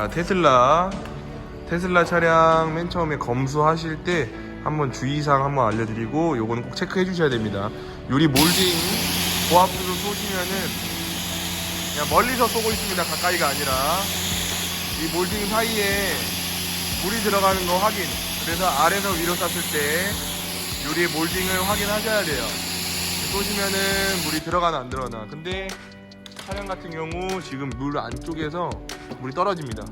자 테슬라. 테슬라 차량 맨 처음에 검수하실 때 한번 주의사항 한번 알려드리고 요거는 꼭 체크해 주셔야 됩니다. 요리 몰딩 고압수를 쏘시면은 그냥 멀리서 쏘고 있습니다. 가까이가 아니라. 이 몰딩 사이에 물이 들어가는 거 확인. 그래서 아래서 위로 쐈을 때 요리의 몰딩을 확인하셔야 돼요. 쏘시면은 물이 들어가나 안 들어가나. 근데 차량 같은 경우 지금 물 안쪽에서 물이 떨어집니다.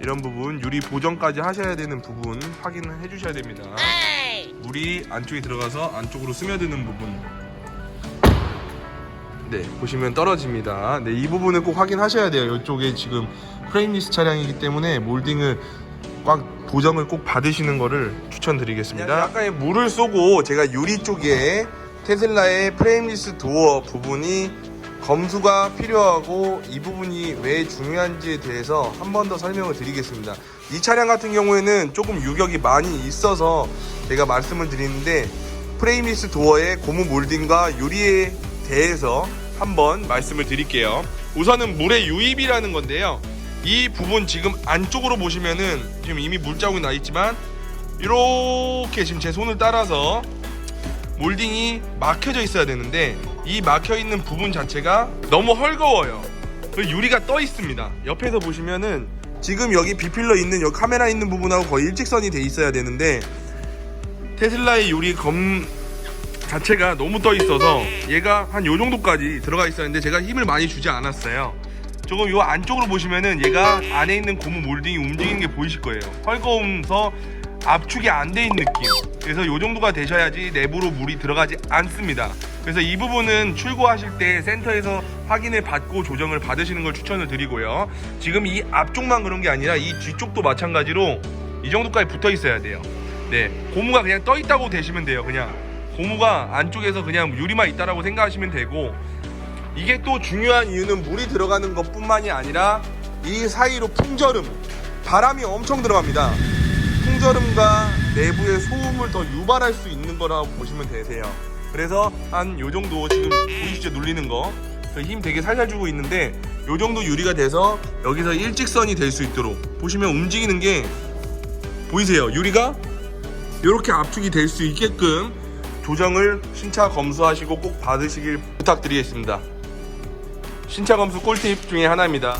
이런 부분 유리 보정까지 하셔야 되는 부분 확인을 해주셔야 됩니다. 물이 안쪽에 들어가서 안쪽으로 스며드는 부분. 네 보시면 떨어집니다. 네 이 부분을 꼭 확인하셔야 돼요. 이쪽에 지금 프레임리스 차량이기 때문에 몰딩을 꽉 보정을 꼭 받으시는 거를 추천드리겠습니다. 약간의 물을 쏘고 제가 유리 쪽에 테슬라의 프레임리스 도어 부분이 검수가 필요하고 이 부분이 왜 중요한지에 대해서 한 번 더 설명을 드리겠습니다. 이 차량 같은 경우에는 조금 유격이 많이 있어서 제가 말씀을 드리는데 프레임리스 도어의 고무 몰딩과 유리에 대해서 한번 말씀을 드릴게요. 우선은 물의 유입이라는 건데요. 이 부분 지금 안쪽으로 보시면은 지금 이미 물자국이 나 있지만 이렇게 지금 제 손을 따라서 몰딩이 막혀져 있어야 되는데 이 막혀 있는 부분 자체가 너무 헐거워요. 그 유리가 떠 있습니다. 옆에서 보시면은 지금 여기 비필러 있는 여기 카메라 있는 부분하고 거의 일직선이 돼 있어야 되는데 테슬라의 유리 검 자체가 너무 떠 있어서 얘가 한 요 정도까지 들어가 있었는데 제가 힘을 많이 주지 않았어요. 조금 요 안쪽으로 보시면은 얘가 안에 있는 고무 몰딩이 움직이는 게 보이실 거예요. 헐거우면서 압축이 안 돼 있는 느낌. 그래서 요 정도가 되셔야지 내부로 물이 들어가지 않습니다. 그래서 이 부분은 출고하실 때 센터에서 확인을 받고 조정을 받으시는 걸 추천을 드리고요. 지금 이 앞쪽만 그런 게 아니라 이 뒤쪽도 마찬가지로 이 정도까지 붙어 있어야 돼요. 네, 고무가 그냥 떠 있다고 되시면 돼요. 그냥 고무가 안쪽에서 그냥 유리만 있다라고 생각하시면 되고 이게 또 중요한 이유는 물이 들어가는 것뿐만이 아니라 이 사이로 풍절음, 바람이 엄청 들어갑니다. 풍절음과 내부의 소음을 더 유발할 수 있는 거라고 보시면 되세요. 그래서 한 요 정도 지금 보이시죠 눌리는 거. 그힘 되게 살살 주고 있는데 요 정도 유리가 돼서 여기서 일직선이 될 수 있도록 보시면 움직이는 게 보이세요? 유리가 이렇게 압축이 될 수 있게끔 조정을 신차 검수하시고 꼭 받으시길 부탁드리겠습니다. 신차 검수 꿀팁 중에 하나입니다.